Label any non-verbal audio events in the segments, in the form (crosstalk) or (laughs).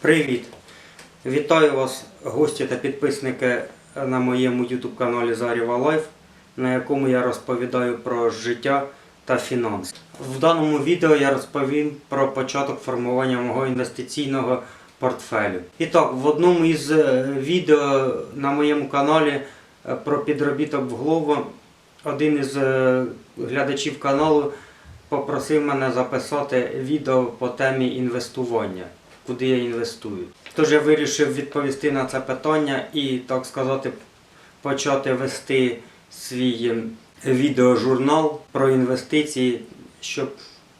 Привіт! Вітаю вас, гості та підписники на моєму YouTube каналі Заріва Лайф, на якому я розповідаю про життя та фінанси. В даному відео я розповім про початок формування мого інвестиційного портфелю. І так, в одному із е, відео на моєму каналі е, про підробіток в голову один із е, глядачів каналу попросив мене записати відео по темі інвестування, куди я інвестую. Тож я вирішив відповісти на це питання і, так сказати, почати вести свій ем, відеожурнал про інвестиції, щоб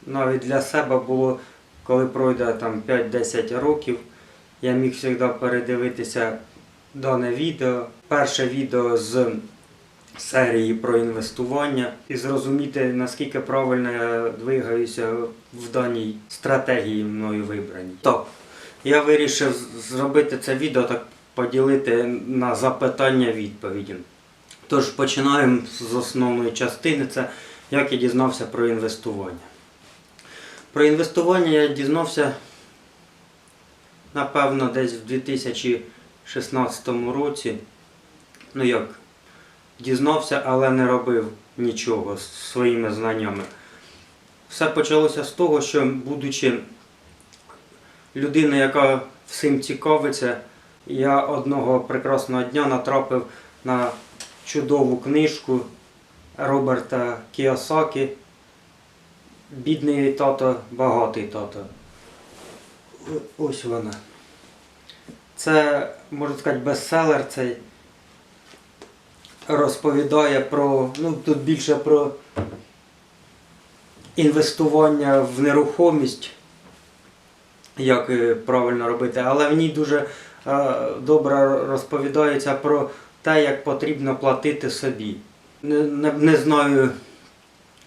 навіть для себе було, коли пройде там 5-10 років, я міг завжди передивитися дане відео. Перше відео з серії про інвестування і зрозуміти, наскільки правильно я двигаюся в даній стратегії мною вибраній. Так, я вирішив зробити це відео так поділити на запитання відповіді. Тож починаємо з основної частини, це як я дізнався про інвестування. Про інвестування я дізнався, напевно, десь в 2016 році. Ну як, дізнався, але не робив нічого з своїми знаннями. Все почалося з того, що, будучи людиною, яка всім цікавиться, я одного прекрасного дня натрапив на чудову книжку Роберта Кіосакі Бідний тато, багатий тато. Ось вона. Це, можна сказати, бестселер цей розповідає про, ну тут більше про інвестування в нерухомість, як е, правильно робити, але в ній дуже е, добре розповідається про те, як потрібно платити собі. Не, не, не знаю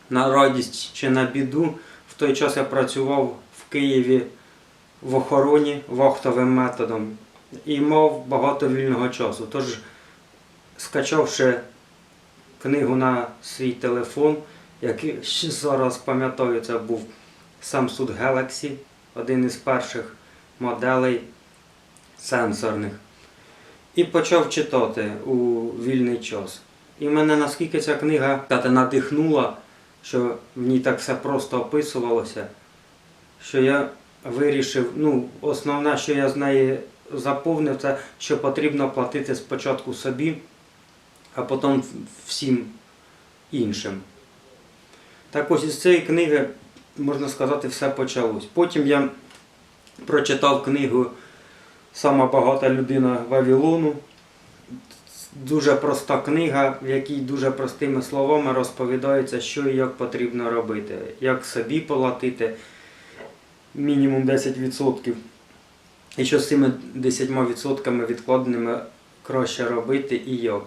на радість чи на біду. В той час я працював в Києві в охороні вахтовим методом і мав багато вільного часу. Тож скачавши книгу на свій телефон, який зараз пам'ятаю, це був Samsung Galaxy, один із перших моделей сенсорних. І почав читати у вільний час. І мене наскільки ця книга надихнула, що в ній так все просто описувалося, що я вирішив, ну, основне, що я з неї заповнив, це що потрібно платити спочатку собі, а потім всім іншим. Так ось із цієї книги, можна сказати, все почалось. Потім я прочитав книгу Сама багата людина Вавилону. Дуже проста книга, в якій дуже простими словами розповідається, що і як потрібно робити, як собі платити мінімум 10%. І що з цими 10% відкладеними краще робити і як.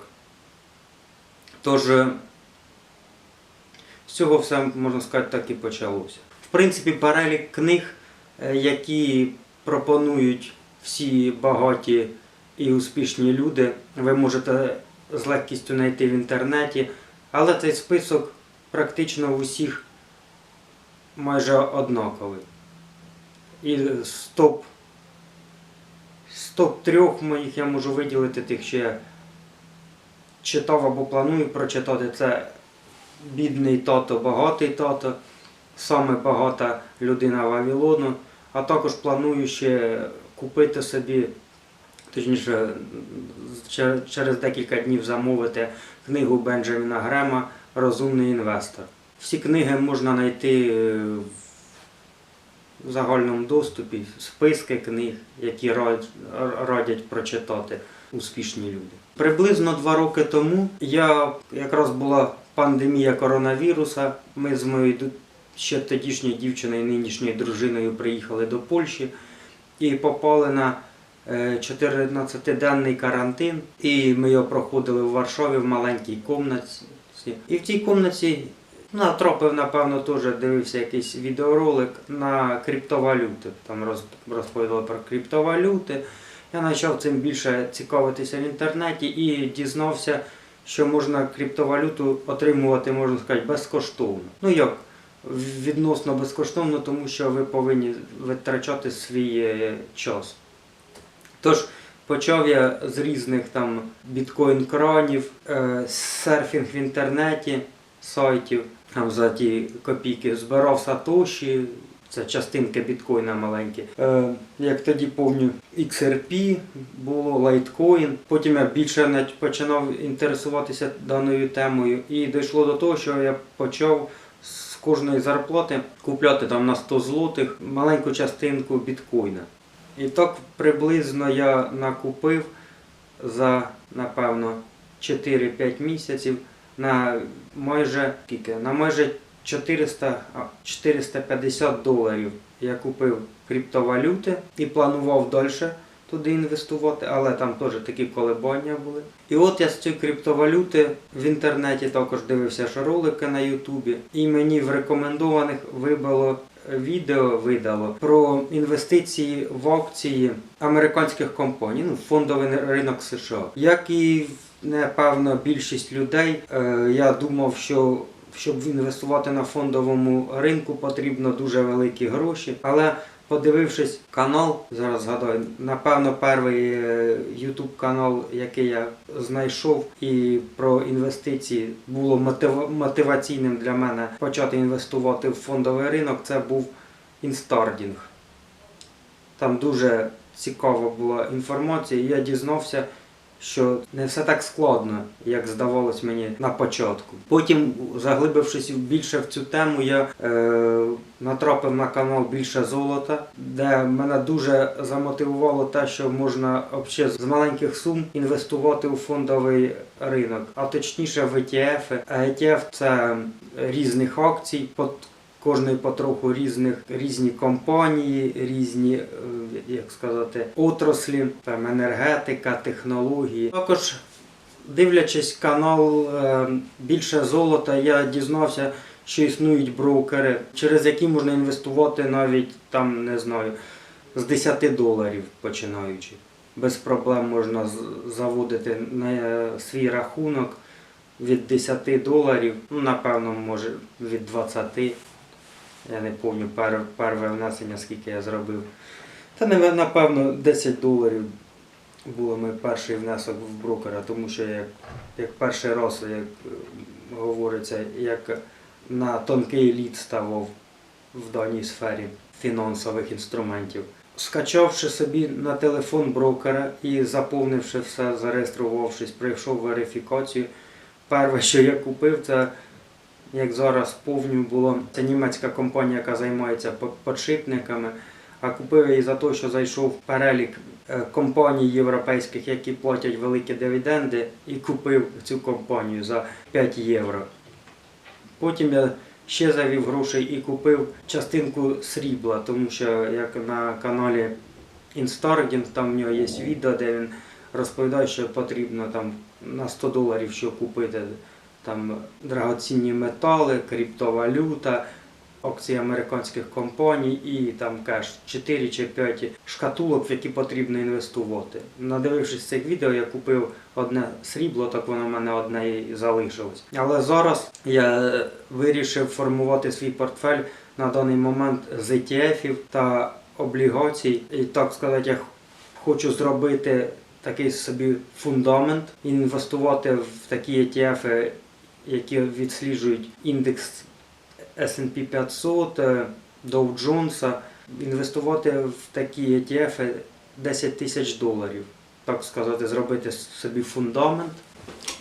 Тож, е, з цього все, можна сказати, так і почалося. В принципі, перелік книг, е, які пропонують всі багаті і успішні люди, ви можете з легкістю знайти в інтернеті, але цей список практично у всіх майже однаковий. І з топ, з топ трьох моїх я можу виділити тих, я читав або планую прочитати. Це бідний тато, багатий тато, саме багата людина Вавилону. А також планую ще купити собі, точніше, через декілька днів замовити книгу Бенджаміна Грема Розумний інвестор. Всі книги можна знайти в загальному доступі, списки книг, які радять прочитати успішні люди. Приблизно два роки тому я якраз була пандемія коронавіруса. Ми з моєю ще тодішньою дівчиною, нинішньою дружиною приїхали до Польщі і попали на е, 14-денний карантин. І ми його проходили в Варшаві в маленькій кімнаті. І в тій кімнаті натрапив, напевно, теж дивився якийсь відеоролик на криптовалюти. Там розповідали про криптовалюти. Я почав цим більше цікавитися в інтернеті і дізнався, що можна криптовалюту отримувати, можна сказати, безкоштовно. Ну як? Відносно безкоштовно, тому що ви повинні витрачати свій е, час. Тож почав я з різних там біткоін-кранів, е, серфінг в інтернеті, сайтів, там за ті копійки збирав сатоші. Це частинки біткоїна маленькі. Е, як тоді помню, XRP було, Litecoin. Потім я більше починав інтересуватися даною темою. І дійшло до того, що я почав з кожної зарплати купляти там на 100 злотих маленьку частинку біткоїна. І так приблизно я накупив за, напевно, 4-5 місяців на майже скільки? На майже 400, 450 доларів я купив криптовалюти і планував далі туди інвестувати, але там теж такі колебання були. І от я з цієї криптовалюти в інтернеті також дивився ще ролики на Ютубі, і мені в рекомендованих вибило відео видало про інвестиції в акції американських компаній, ну, фондовий ринок США. Як і напевно більшість людей, е, я думав, що щоб інвестувати на фондовому ринку, потрібно дуже великі гроші. Але подивившись канал, зараз згадаю, напевно, перший е, YouTube канал, який я знайшов, і про інвестиції було мотиваційним для мене почати інвестувати в фондовий ринок. Це був Інстардінг. Там дуже цікава була інформація, і я дізнався, що не все так складно, як здавалось мені на початку. Потім, заглибившись більше в цю тему, я е, натрапив на канал Більше золота, де мене дуже замотивувало те, що можна взагалі з маленьких сум інвестувати у фондовий ринок, а точніше в ETF. А ETF – це різних акцій. Кожної потроху різних різні компанії, різні, е, як сказати, отраслі, там енергетика, технології. Також дивлячись канал е, більше золота, я дізнався, що існують брокери, через які можна інвестувати навіть там, не знаю, з 10 доларів починаючи. Без проблем можна заводити на е, свій рахунок від 10 доларів, ну напевно, може від 20. Я не пам'ятаю пер, перше внесення, скільки я зробив. Та напевно 10 доларів було мій перший внесок в брокера, тому що як, як перший раз, як е, говориться, як на тонкий лід ставав в даній сфері фінансових інструментів. Скачавши собі на телефон брокера і заповнивши все, зареєструвавшись, пройшов верифікацію. Перше, що я купив, це як зараз повню було, це німецька компанія, яка займається подшипниками. А купив її за те, що зайшов перелік е, компаній європейських, які платять великі дивіденди, і купив цю компанію за 5 євро. Потім я ще завів грошей і купив частинку срібла, тому що як на каналі Instarding, там в нього є відео, де він розповідає, що потрібно там на 100 доларів що купити там драгоцінні метали, криптовалюта, акції американських компаній і там кеш 4 чи 5 шкатулок, в які потрібно інвестувати. Надивившись це відео, я купив одне срібло, так воно в мене одне і залишилось. Але зараз я е, вирішив формувати свій портфель на даний момент з ETF та облігацій. І так сказати, я хочу зробити такий собі фундамент, інвестувати в такі ETF, які відсліджують індекс S&P 500, е, Dow Jones, інвестувати в такі ETF 10 тисяч доларів. Так сказати, зробити собі фундамент.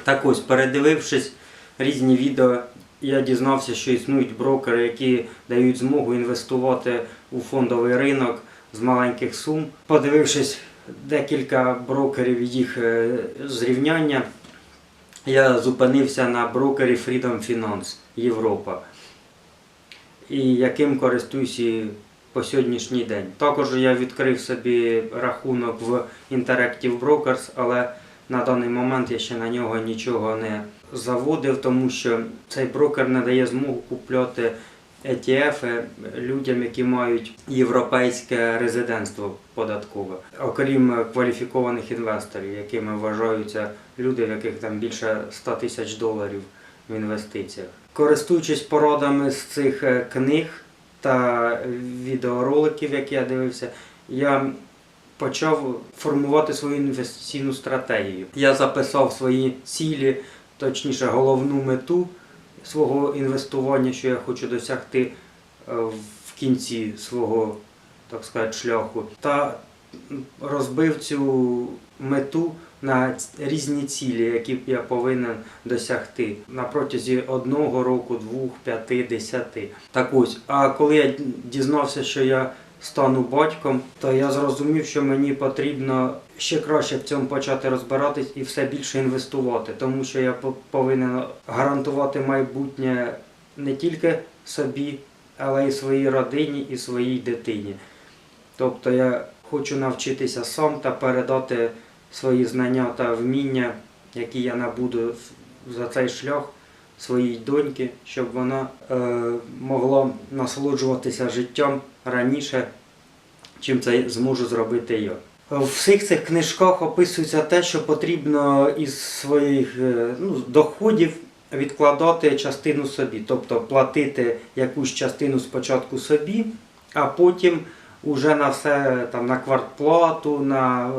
Так ось, передивившись різні відео, я дізнався, що існують брокери, які дають змогу інвестувати у фондовий ринок з маленьких сум. Подивившись декілька брокерів їх е, зрівняння, я зупинився на брокері Freedom Finance Європа, і яким користуюся по сьогоднішній день. Також я відкрив собі рахунок в Interactive Brokers, але на даний момент я ще на нього нічого не заводив, тому що цей брокер не дає змогу купляти ETF людям, які мають європейське резидентство податкове, окрім кваліфікованих інвесторів, якими вважаються люди, в яких там більше 100 тисяч доларів в інвестиціях. Користуючись порадами з цих е, книг та відеороликів, які я дивився, я почав формувати свою інвестиційну стратегію. Я записав свої цілі, точніше, головну мету свого інвестування, що я хочу досягти е, в кінці свого, так сказати, шляху. Та розбив цю мету на різні цілі, які я повинен досягти на протязі одного року, двох, п'яти, десяти. Так ось, а коли я дізнався, що я стану батьком, то я зрозумів, що мені потрібно ще краще в цьому почати розбиратись і все більше інвестувати, тому що я повинен гарантувати майбутнє не тільки собі, але й своїй родині і своїй дитині. Тобто я хочу навчитися сам та передати свої знання та вміння, які я набуду за цей шлях своїй доньки, щоб вона е, могла насолоджуватися життям раніше, чим це зможу зробити я. В всіх цих книжках описується те, що потрібно із своїх е, ну, доходів відкладати частину собі, тобто платити якусь частину спочатку собі, а потім уже на все там на квартплату, на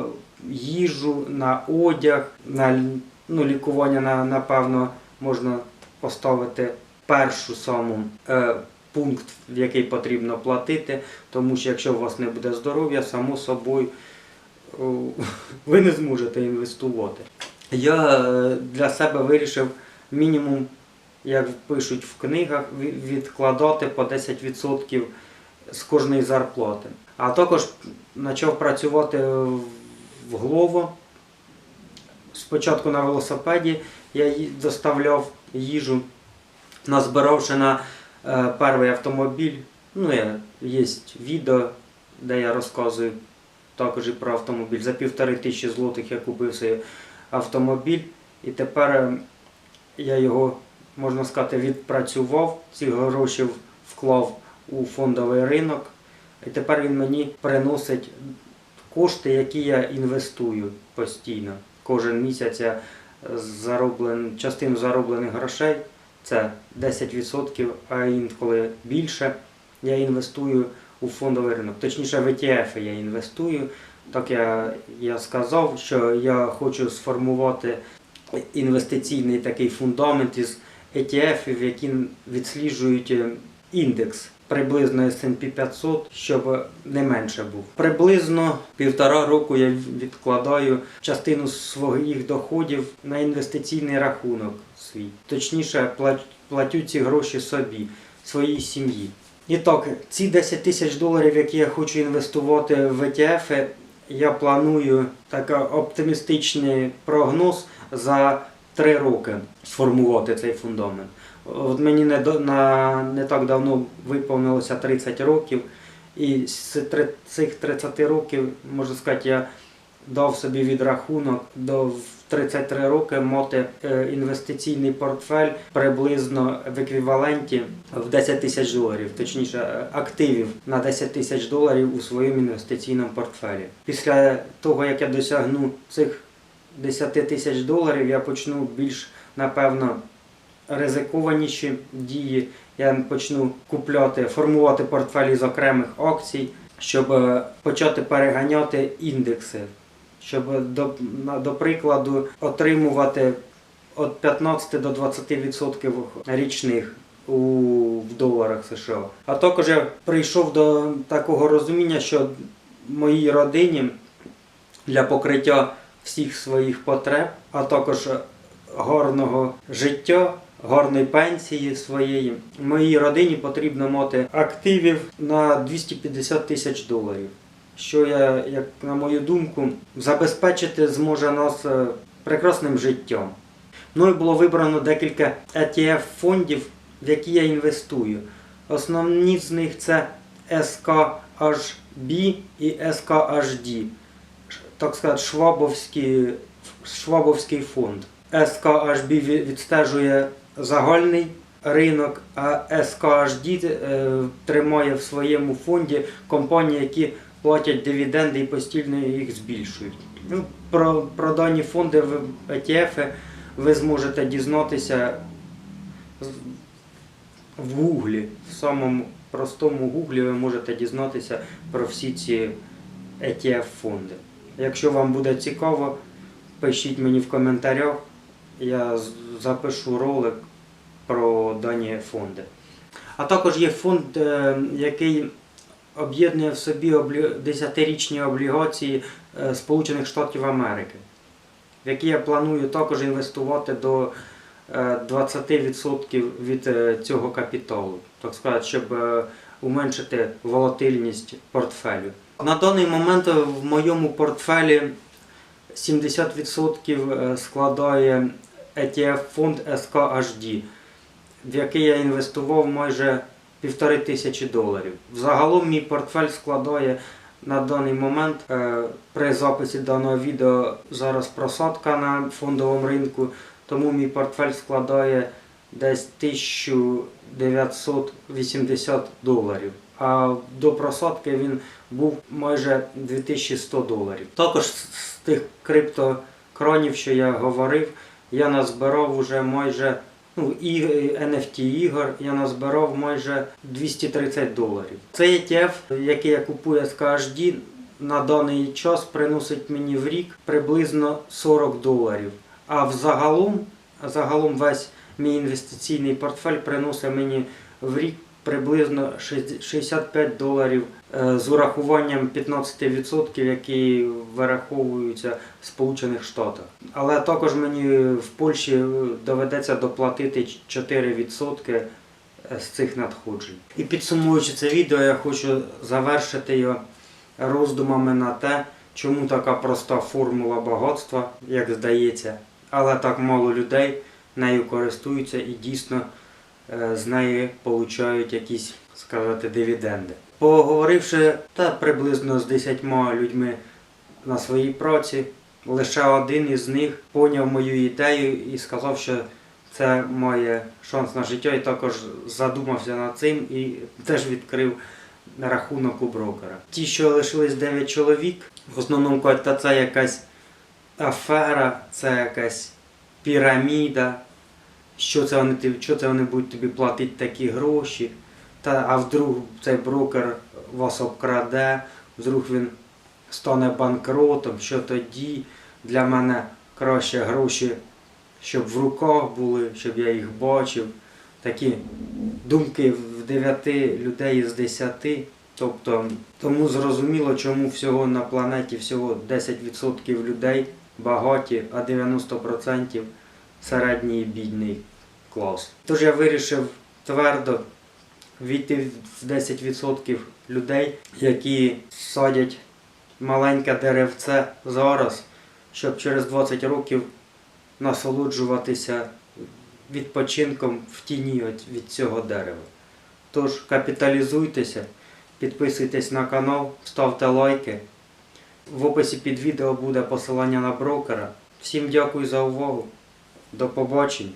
їжу, на одяг, на ну, лікування, на, напевно, можна поставити першу саму е, пункт, в який потрібно платити, тому що якщо у вас не буде здоров'я, само собою о, (laughs) ви не зможете інвестувати. Я е, для себе вирішив мінімум, як пишуть в книгах, відкладати по 10% з кожної зарплати. А також почав працювати в Глово. Спочатку на велосипеді я доставляв їжу, назбиравши на е, перший автомобіль. Ну, я, є відео, де я розказую також і про автомобіль. За півтори тисячі злотих я купив цей автомобіль. І тепер е, я його, можна сказати, відпрацював, ці гроші вклав у фондовий ринок. І тепер він мені приносить кошти, які я інвестую постійно. Кожен місяць я зароблен, частину зароблених грошей, це 10%, а інколи більше, я інвестую у фондовий ринок. Точніше, в ETF я інвестую. Так я, я сказав, що я хочу сформувати інвестиційний такий фундамент із ETF, які відсліджують е, індекс приблизно S&P 500, щоб не менше був. Приблизно півтора року я відкладаю частину своїх доходів на інвестиційний рахунок свій. Точніше, пла- платю ці гроші собі, своїй сім'ї. І так, ці 10 тисяч доларів, які я хочу інвестувати в ETF, я планую такий оптимістичний прогноз за 3 роки сформувати цей фундамент. От мені не, на, не так давно виповнилося 30 років, і з цих 30 років, можна сказати, я дав собі відрахунок до 33 роки мати е, інвестиційний портфель приблизно в еквіваленті в 10 тисяч доларів, точніше е, активів на 10 тисяч доларів у своєму інвестиційному портфелі. Після того, як я досягну цих 10 тисяч доларів, я почну більш напевно ризикованіші дії. Я почну купляти, формувати портфелі з окремих акцій, щоб е, почати переганяти індекси, щоб до, до прикладу отримувати від 15 до 20% річних у в доларах США. А також я прийшов до такого розуміння, що моїй родині для покриття всіх своїх потреб, а також гарного життя, гарної пенсії своєї. Моїй родині потрібно мати активів на 250 тисяч доларів. Що я, як на мою думку, забезпечити зможе нас е, прекрасним життям. Мною було вибрано декілька ETF фондів, в які я інвестую. Основні з них це SKHB і SKHD, так сказати, Швабовський, Швабовський фонд. SKHB відстежує загальний ринок, а SKHD е, тримає в своєму фонді компанії, які платять дивіденди і постійно їх збільшують. Ну, про, про дані фонди в ETF ви зможете дізнатися в Гуглі. В самому простому Гуглі ви можете дізнатися про всі ці ETF фонди. Якщо вам буде цікаво, пишіть мені в коментарях, я запишу ролик про дані фонди. А також є фонд, е, який об'єднує в собі облі- 10-річні облігації е, Сполучених Штатів Америки, в які я планую також інвестувати до е, 20% від е, цього капіталу, так сказати, щоб уменшити волатильність портфелю. На даний момент в моєму портфелі 70% складає ETF фонд SKHD, в який я інвестував майже півтори тисячі доларів. Взагалом мій портфель складає на даний момент е, при записі даного відео зараз просадка на фондовому ринку, тому мій портфель складає десь 1980 доларів. А до просадки він був майже 2100 доларів. Також з тих криптокронів, що я говорив, я назбирав уже майже ну, і NFT ігор, я назбирав майже 230 доларів. Цей ETF, який я купую з KHD, на даний час приносить мені в рік приблизно 40 доларів. А взагалом, загалом весь мій інвестиційний портфель приносить мені в рік приблизно 60 65 доларів е, з урахуванням 15%, які вираховуються в Сполучених Штатах. Але також мені в Польщі доведеться доплатити 4% з цих надходжень. І підсумуючи це відео, я хочу завершити його роздумами на те, чому така проста формула багатства, як здається, але так мало людей нею користуються і дійсно е, з неї получають якісь, сказати, дивіденди. Поговоривши та приблизно з 10 людьми на своїй праці, лише один із них поняв мою ідею і сказав, що це має шанс на життя, і також задумався над цим і теж відкрив рахунок у брокера. Ті, що лишились 9 чоловік, в основному кажуть, та це якась афера, це якась піраміда. Що це вони що це вони будуть тобі платити такі гроші? Та, а вдруг цей брокер вас обкраде, вдруг він стане банкротом, що тоді для мене краще гроші, щоб в руках були, щоб я їх бачив. Такі думки в 9 людей з 10. Тобто, тому зрозуміло, чому всього на планеті всього 10% людей багаті, а 90% середній бідний клас. Тож я вирішив твердо війти в 10% людей, які садять маленьке деревце зараз, щоб через 20 років насолоджуватися відпочинком в тіні від цього дерева. Тож капіталізуйтеся, підписуйтесь на канал, ставте лайки. В описі під відео буде посилання на брокера. Всім дякую за увагу. До побачення.